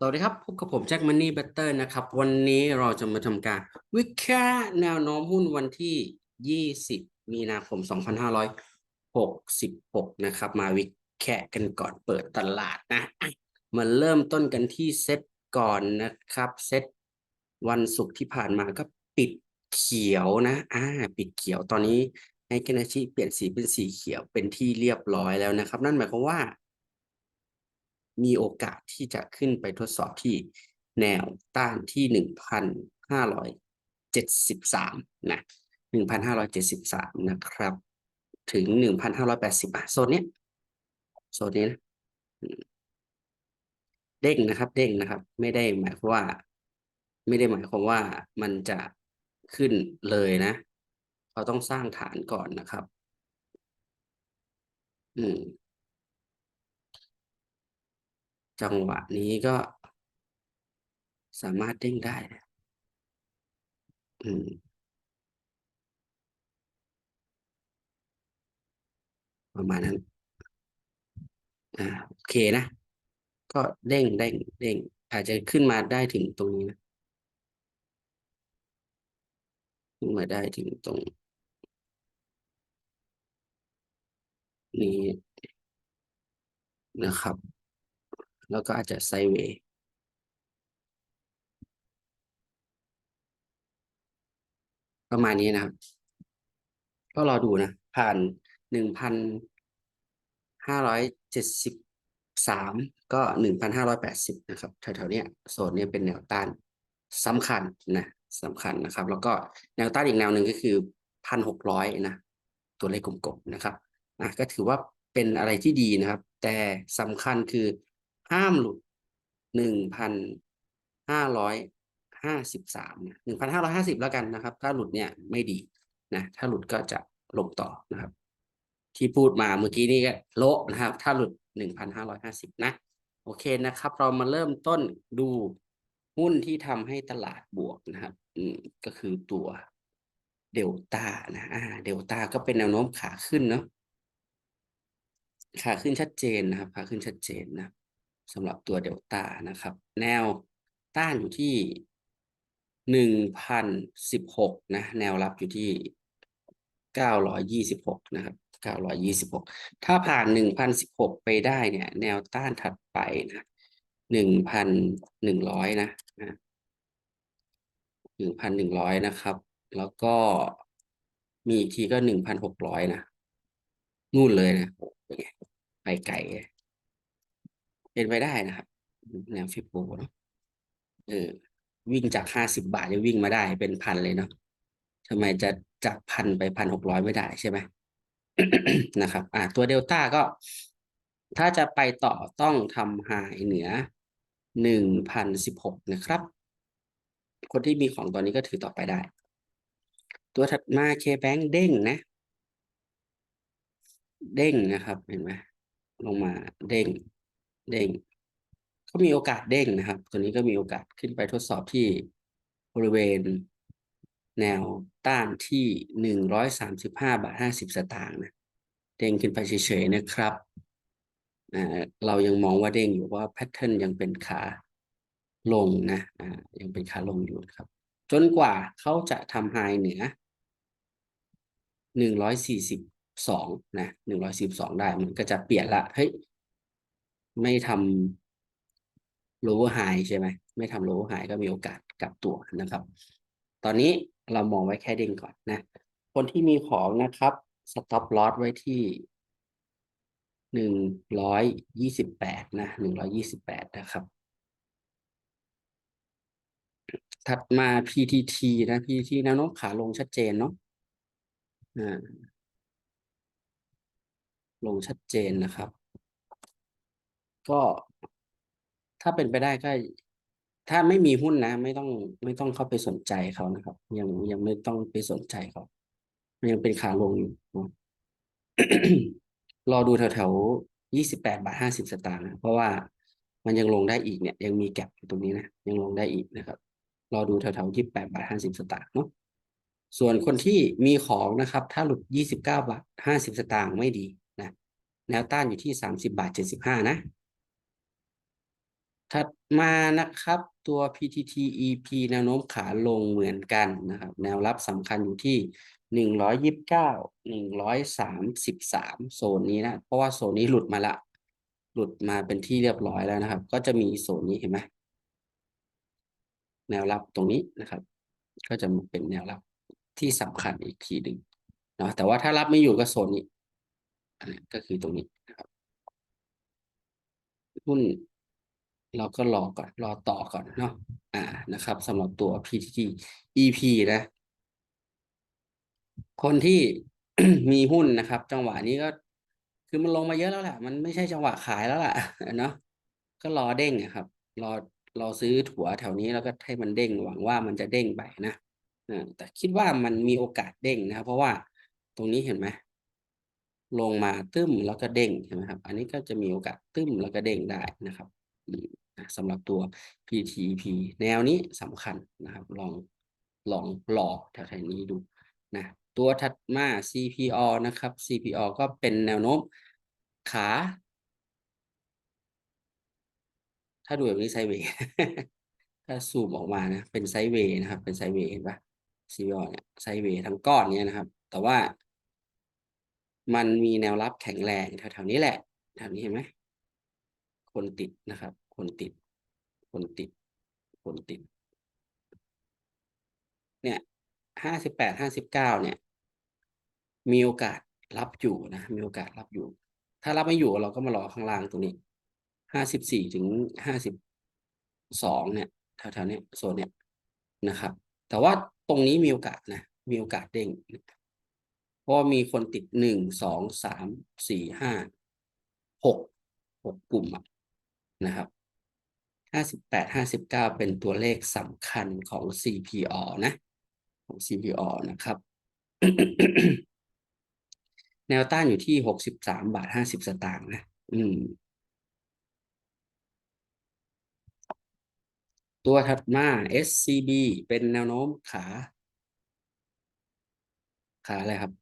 สวัสดีครับพบกับผมแจ็คมันนี่เบตเตอร์นะครับ วันนี้เราจะมาทำการ วิเคราะห์แนวโน้มหุ้นวันที่ 20 มีนาคม 2566 นะครับ มาวิเคราะห์กันก่อนเปิดตลาดนะมาเริ่มต้นกันที่เซตก่อนนะครับ เซตวันศุกร์ที่ผ่านมาก็ปิดเขียวนะอ่าปิดเขียวตอนนี้ให้เกนาชิเปลี่ยนสีเป็นสีเขียวเป็นที่เรียบร้อยแล้วนะครับ นั่นหมายความว่า มีโอกาสที่จะขึ้นไปทดสอบที่แนวต้านที่หนึ่งพันห้าร้อยเจ็ดสิบสามนะหนึ่งพันห้าร้อยเจ็ดสิบสามนะครับ ถึงหนึ่งพันห้าร้อยแปดสิบอะโซนเนี้ยโซนนี้นะเด้งนะครับ เด้งนะครับ ไม่ได้หมายความว่า ไม่ได้หมายความว่ามันจะขึ้นเลยนะเขาต้องสร้างฐานก่อนนะครับ อืม จังหวะนี้ก็สามารถเด้งได้นะอืมประมาณนั้น อ่า โอเคนะ ก็เด้งเด้งเด้ง อาจจะขึ้นมาได้ถึงตรงนี้นะ ขึ้นมาได้ถึงตรง นี้นะครับ แล้วก็อาจจะไซเวย์ประมาณนี้นะครับ ก็รอดูนะ ผ่านหนึ่งพันห้าร้อยเจ็ดสิบสามก็หนึ่งพันห้าร้อยแปดสิบนะครับแถวๆนี้โซนนี้เป็นแนวต้านสำคัญนะสำคัญนะครับ แล้วก็แนวต้านอีกแนวหนึ่งก็คือพันหกร้อยนะ ตัวเลขกลมๆนะครับอะก็ถือว่าเป็นอะไรที่ดีนะครับ แต่สำคัญคือ ห้ามหลุดหนึ่งพันห้าร้อยห้าสิบสามหนึ่งพันห้าร้อยห้าสิบแล้วกันนะครับ ถ้าหลุดเนี่ยไม่ดีนะถ้าหลุดก็จะลงต่อนะครับ ที่พูดมาเมื่อกี้นี่ก็โละนะครับ ถ้าหลุดหนึ่งพันห้าร้อยห้าสิบนะ โอเคนะครับ เรามาเริ่มต้นดูหุ้นที่ทำให้ตลาดบวกนะครับ อืมก็คือตัวเดลต้านะอ่าเดลต้าก็เป็นแนวโน้มขาขึ้นเนาะขาขึ้นชัดเจนนะครับ ขาขึ้นชัดเจนนะ สำหรับตัวเดลต้านะครับ แนวต้านอยู่ที่หนึ่งพันสิบหกนะ แนวรับอยู่ที่เก้าร้อยยี่สิบหกนะครับเก้าร้อยยี่สิบหกถ้าผ่านหนึ่งพันสิบหกไปได้เนี่ย แนวต้านถัดไปนะหนึ่งพันหนึ่งร้อยนะนะหนึ่งพันหนึ่งร้อยนะครับ แล้วก็มีอีกทีก็หนึ่งพันหกร้อยนะ นู่นเลยนะโอ้เป็นไงไปไกล เป็นไปได้นะครับแนวฟิบโบเนาะเออวิ่งจากห้าสิบบาทจะวิ่งมาได้เป็นพันเลยเนาะทำไมจะจากพันไปพันหกร้อยไม่ได้ใช่ไหมนะครับ อ่าตัวเดลต้าก็ ถ้าจะไปต่อต้องทำหายเหนือหนึ่งพันสิบหกนะครับ คนที่มีของตอนนี้ก็ถือต่อไปได้ ตัวถัดมาเคแบงเด้งนะ เด้งนะครับ เห็นไหมลงมาเด้ง เด้งก็มีโอกาสเด้งนะครับ ตัวนี้ก็มีโอกาสขึ้นไปทดสอบที่บริเวณแนวต้านที่หนึ่งร้อยสามสิบห้าบาทห้าสิบสตางค์นะเด้งขึ้นไปเฉยๆนะครับอ่าเรายังมองว่าเด้งอยู่ว่าแพทเทิร์นยังเป็นขาลงนะอ่ายังเป็นขาลงอยู่ครับ จนกว่าเขาจะทำไฮเหนือหนึ่งร้อยสี่สิบสองนะหนึ่งร้อยสิบสองได้มันก็จะเปลี่ยนละเฮ้ย ไม่ทำ lower high ใช่ไหมไม่ทำ lower high ก็มีโอกาสกลับตัวนะครับ ตอนนี้เรามองไว้แค่เด้งก่อนนะ คนที่มีของนะครับ stop loss ไว้ที่หนึ่งร้อยยี่สิบแปดนะหนึ่งร้อยยี่สิบแปดนะครับ ถัดมา PTT นะ PTT แนวโน้มขาลงชัดเจนเนาะอ่าลงชัดเจนนะครับ ก็ถ้าเป็นไปได้ก็ถ้าไม่มีหุ้นนะ ไม่ต้องไม่ต้องเข้าไปสนใจเขานะครับ ยังยังไม่ต้องไปสนใจเขา ยังเป็นขาลงอยู่รอดูแถวแถวยี่สิบแปดบาทห้าสิบสตางค์นะเพราะว่ามันยังลงได้อีกเนี่ย ยังมีแก็บอยู่ตรงนี้นะยังลงได้อีกนะครับ รอดูแถวแถวยี่สิบแปดบาทห้าสิบสตางค์เนาะส่วนคนที่มีของนะครับ ถ้าหลุดยี่สิบเก้าบาทห้าสิบสตางค์ไม่ดีนะแนวต้านอยู่ที่สามสิบาทเจ็ดสิบห้านะ ถัดมานะครับตัว PTT EP แนวโน้มขาลงเหมือนกันนะครับ แนวรับสำคัญอยู่ที่หนึ่งร้อยยิบเก้าหนึ่งร้อยสามสิบสามโซนนี้นะ เพราะว่าโซนนี้หลุดมาละ หลุดมาเป็นที่เรียบร้อยแล้วนะครับ ก็จะมีโซนนี้เห็นไหมแนวรับตรงนี้นะครับ ก็จะเป็นแนวรับที่สำคัญอีกทีหนึ่งเนาะแต่ว่าถ้ารับไม่อยู่ก็โซนนี้นนี้ก็คือตรงนี้นะครับหุ้น เราก็รอก่อนรอต่อก่อนเนาะอ่านะครับสำหรับตัว PTT EP นะ คนที่มีหุ้นนะครับ จังหวะนี้ก็คือมันลงมาเยอะแล้วแหละมันไม่ใช่จังหวะขายแล้วล่ะเนาะก็รอเด้งนะครับ รอรอซื้อถั่วแถวนี้แล้วก็ให้มันเด้งหวังว่ามันจะเด้งไปนะแต่คิดว่ามันมีโอกาสเด้งนะครับ เพราะว่าตรงนี้เห็นไหมลงมาตึ้มแล้วก็เด้งใช่ไหมครับ อันนี้ก็จะมีโอกาสตึ้มแล้วก็เด้งได้นะครับ สำหรับตัว PTP แนวนี้สำคัญนะครับ ลองลองหลอกแถวๆนี้ดูนะตัวถัดมา CPO นะครับ CPO ก็เป็นแนวโน้มขา ถ้าดูแบบนี้ไซเวย์ถ้าซูมออกมานะ เป็นไซเวย์นะครับ เป็นไซเวย์เห็นปะ CPO เนี่ยไซเวย์ทั้งก้อนเนี้ยนะครับ แต่ว่ามันมีแนวรับแข็งแรงแถวๆนี้แหละแถวนี้เห็นไหม คนติดนะครับ คนติด คนติด คนติด เนี่ยห้าสิบแปดห้าสิบเก้าเนี่ย มีโอกาสรับอยู่นะ มีโอกาสรับอยู่ ถ้ารับไม่อยู่เราก็มารอข้างล่างตรงนี้ห้าสิบสี่ถึงห้าสิบสองเนี่ยแถวๆเนี้ยโซนเนี้ยนะครับ แต่ว่าตรงนี้มีโอกาสนะ มีโอกาสเด้งเพราะมีคนติดหนึ่งสองสามสี่ห้าหกหกกลุ่มอะ นะครับห้าสิบแปดห้าสิบเก้าเป็นตัวเลขสำคัญของ CPO นะ ของ CPO นะครับ แนวต้านอยู่ที่หกสิบสามบาทห้าสิบสตางค์นะ อืม ตัวถัดมา SCB เป็นแนวโน้มขา ขาอะไรครับ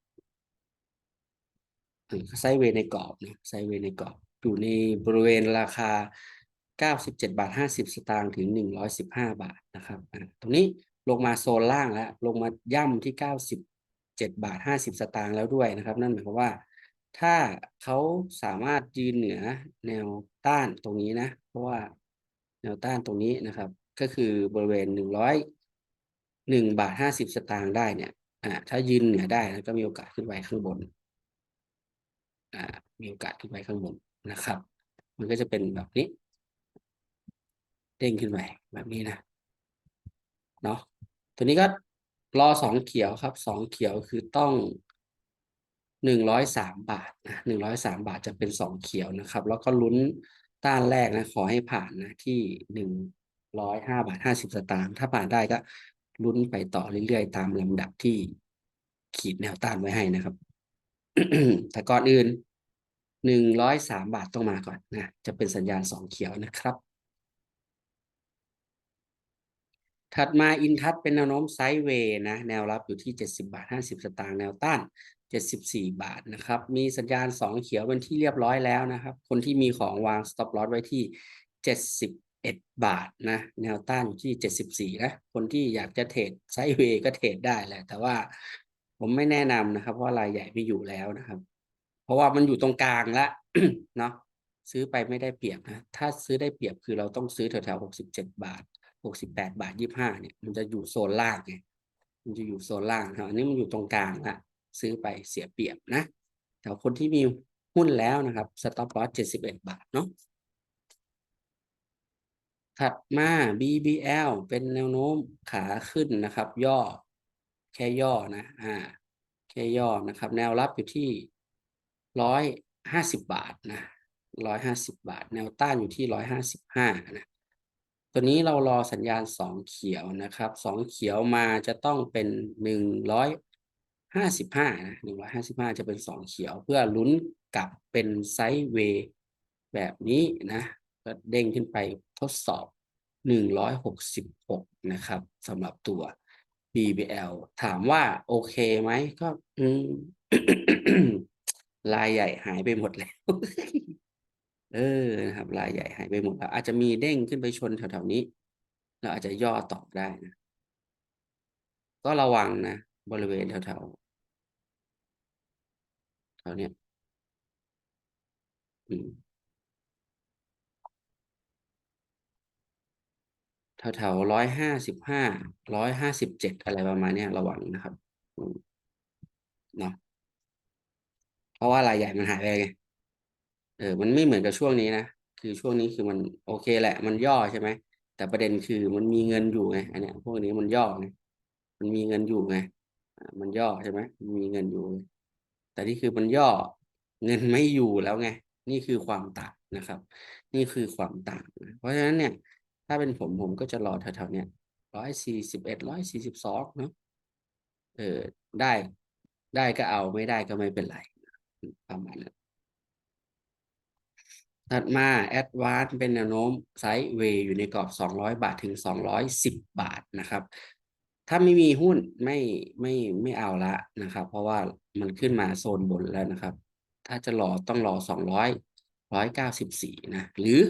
ไซเวในกรอบนะไซเวในกรอบ อยู่ในบริเวณราคาเก้าสิบาทห้าสิบสตางค์ถึงหนึ่งร้อยสิบาทนะครับตรงนี้ลงมาโซนล่างแล้ว ลงมาย่ำที่เก้าสิบาทห้าสิบสตางค์แล้วด้วยนะครับ นั่นหมายความว่า ถ้าเขาสามารถยืนเหนือแนวต้านตรงนี้นะ เพราะว่าแนวต้านตรงนี้นะครับ ก็คือบริเวณหนึ่งร้อยหนึ่งบาทห้าสิบสตางค์ได้เนี่ยอ่าถ้ายืนเหนือได้ก็มีโอกาสขึ้นไปข้างบนอ่ามีโอกาสขึ้นไปข้างบน นะครับ มันก็จะเป็นแบบนี้ เด้งขึ้นไปแบบนี้นะเนาะตัวนี้ก็รอสองเขียวครับสองเขียวคือต้องหนึ่งร้อยสามบาทนะหนึ่งร้อยสามบาทจะเป็นสองเขียวนะครับ แล้วก็ลุ้นต้านแรกนะขอให้ผ่านนะที่หนึ่งร้อยห้าบาทห้าสิบสตางค์ถ้าผ่านได้ก็ลุ้นไปต่อเรื่อยๆ ตามลำดับที่ขีดแนวต้านไว้ให้นะครับ แต่ก่อนอื่น หนึ่งร้อยสามบาทต้องมาก่อนนะจะเป็นสัญญาณสองเขียวนะครับ ถัดมาอินทัศเป็นแนวโน้มไซด์เวย์นะแนวรับอยู่ที่ 70 บาท 50 สตางค์แนวต้าน 74 บาทนะครับ มีสัญญาณ2เขียวเป็นที่เรียบร้อยแล้วนะครับ คนที่มีของวาง stop loss ไว้ที่ 71 บาทนะแนวต้านอยู่ที่ 74 นะ คนที่อยากจะเทรดไซด์เวย์ก็เทรดได้แหละแต่ว่าผมไม่แนะนำนะครับเพราะรายใหญ่ไม่อยู่แล้วนะครับ เพราะว่ามันอยู่ตรงกลางแล้วเนาะซื้อไปไม่ได้เปรียบนะ ถ้าซื้อได้เปรียบคือเราต้องซื้อแถวๆ67บเจ็ดบาทหกสิบแปดบาทยี่ห้าเนี่ยมันจะอยู่โซนล่างไงมันจะอยู่โซนล่างครับอันนี้มันอยู่ตรงกลางละซื้อไปเสียเปรียบนะแต่คนที่มีหุ้นแล้วนะครับสต็อปลอสเจ็ดสิบเอ็ดบาทเนาะถัดมา BBL เป็นแนวโน้มขาขึ้นนะครับ ย่อ แค่ย่อนะ อ่า แค่ย่อนะครับ แนวรับอยู่ที่ ร้อยห้าสิบบาทนะร้อยห้าสิบบาท แนวต้านอยู่ที่ร้อยห้าสิบห้านะตัวนี้เรารอสัญญาณสองเขียวนะครับสองเขียวมาจะต้องเป็นหนึ่งร้อยห้าสิบห้านะหนึ่งร้อยห้าสิบห้าจะเป็นสองเขียว เพื่อลุ้นกลับเป็นไซด์เวย์แบบนี้นะก็เด้งขึ้นไปทดสอบหนึ่งร้อยหกสิบหกนะครับสำหรับตัว BBL ถามว่าโอเคไหมก็อืม ลายใหญ่หายไปหมดแล้ว เออนะครับ รายใหญ่หายไปหมดแล้วอาจจะมีเด้งขึ้นไปชนแถวๆนี้ เราอาจจะย่อต่อได้นะ ก็ระวังนะบริเวณแถวๆแถวเนี้ยอืมแถวๆร้อยห้าสิบห้าร้อยห้าสิบเจ็ดอะไรประมาณเนี้ยระวังนะครับอืมเนาะ เพราะว่ารายใหญ่มันหายไปไงเออ มันไม่เหมือนกับช่วงนี้นะ คือช่วงนี้คือมันโอเคแหละ มันย่อใช่ไหม แต่ประเด็นคือมันมีเงินอยู่ไง อันเนี้ยพวกนี้มันย่อไง มันมีเงินอยู่ไง มันย่อใช่ไหมมันมีเงินอยู่ แต่นี่คือมันย่อ เงินไม่อยู่แล้วไง นี่คือความต่างนะครับ นี่คือความต่างนะเพราะฉะนั้นเนี่ย ถ้าเป็นผมผมก็จะรอแถวๆเนี้ยร้อยสี่สิบเอ็ดร้อยสี่สิบสองเนาะ เออ ได้ ได้ก็เอาไม่ได้ก็ไม่เป็นไร ประมาณนั้นถัดมา Advance เป็นแนวโน้มไซด์เวย์อยู่ในกรอบ 200 บาทถึง 210 บาทนะครับ ถ้าไม่มีหุ้นไม่ไม่ไม่เอาละนะครับ เพราะว่ามันขึ้นมาโซนบนแล้วนะครับ ถ้าจะรอต้องรอ 200 194 นะ หรือ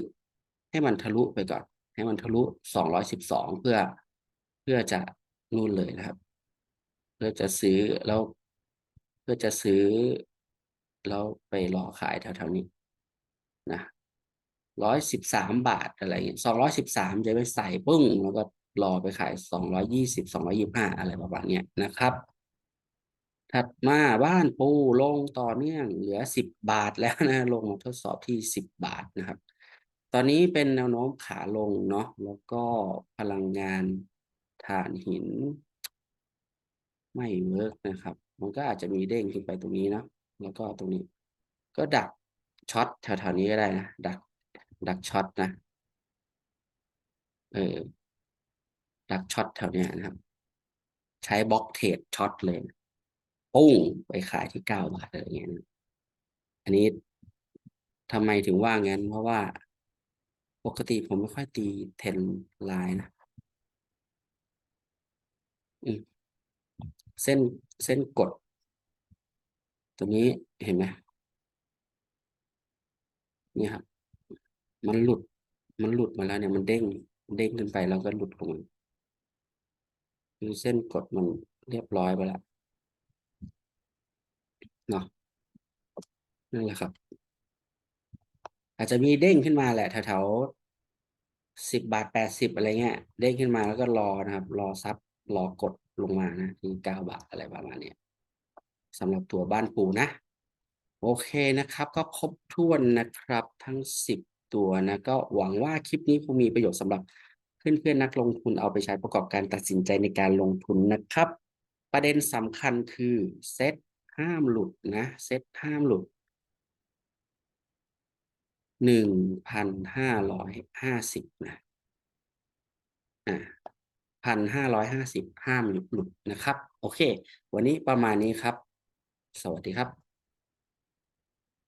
ให้มันทะลุไปก่อน ให้มันทะลุ 212 เพื่อเพื่อจะนู่นเลยนะครับ เพื่อจะซื้อแล้วเพื่อจะซื้อ แล้วไปรอขายแถวๆนี้นะร้อยสิบสามบาทอะไรเงี้ยสองร้อยสิบสามจะไปใส่ปึ้ง แล้วก็รอไปขายสองร้อยยี่สิบสองร้อยี่ห้าอะไรประมาณเนี้ยนะครับ ถัดมาบ้านปูลงต่อเนื่องเหลือสิบบาทแล้วนะ ลงมาทดสอบที่สิบบาทนะครับ ตอนนี้เป็นแนวโน้มขาลงเนาะแล้วก็พลังงานถ่านหิน ไม่เวิร์กนะครับ มันก็อาจจะมีเด้งขึ้นไปตรงนี้นะ แล้วก็ตรงนี้ ก็ดักช็อตแถวๆนี้ก็ได้นะดัก ดักช็อตนะเออดักช็อตแถวเนี้ยนะครับ ใช้บล็อกเทรดช็อตเลยปุ้งไปขายที่เก้าบาทอะไรเงี้ยนะอันนี้ทำไมถึงว่างั้น เพราะว่าปกติผมไม่ค่อยตีเทนไลน์นะเส้นเส้นกด ตัวนี้เห็นไหมนี่ครับ มันหลุด มันหลุดมาแล้วเนี่ยมันเด้ง เด้งขึ้นไปแล้วก็หลุดลงมาคือเส้นกดมันเรียบร้อยไปแล้วเนาะนั่นแหละครับ อาจจะมีเด้งขึ้นมาแหละแถวๆสิบบาทแปดสิบอะไรเงี้ย เด้งขึ้นมาแล้วก็รอนะครับ รอซับรอกดลงมานะที่เก้าบาทอะไรประมาณเนี้ย สำหรับตัวบ้านปูนะ โอเคนะครับ ก็ครบถ้วนนะครับทั้งสิบตัวนะ ก็หวังว่าคลิปนี้คงมีประโยชน์สำหรับเพื่อนๆนักลงทุนเอาไปใช้ประกอบการตัดสินใจในการลงทุนนะครับ ประเด็นสำคัญคือเซตห้ามหลุดนะเซตห้ามหลุดหนึ่งพันห้าร้อยห้าสิบนะอ่าพันห้าร้อยห้าสิบห้ามหลุดนะครับ โอเค วันนี้ประมาณนี้ครับ สวัสดีครับ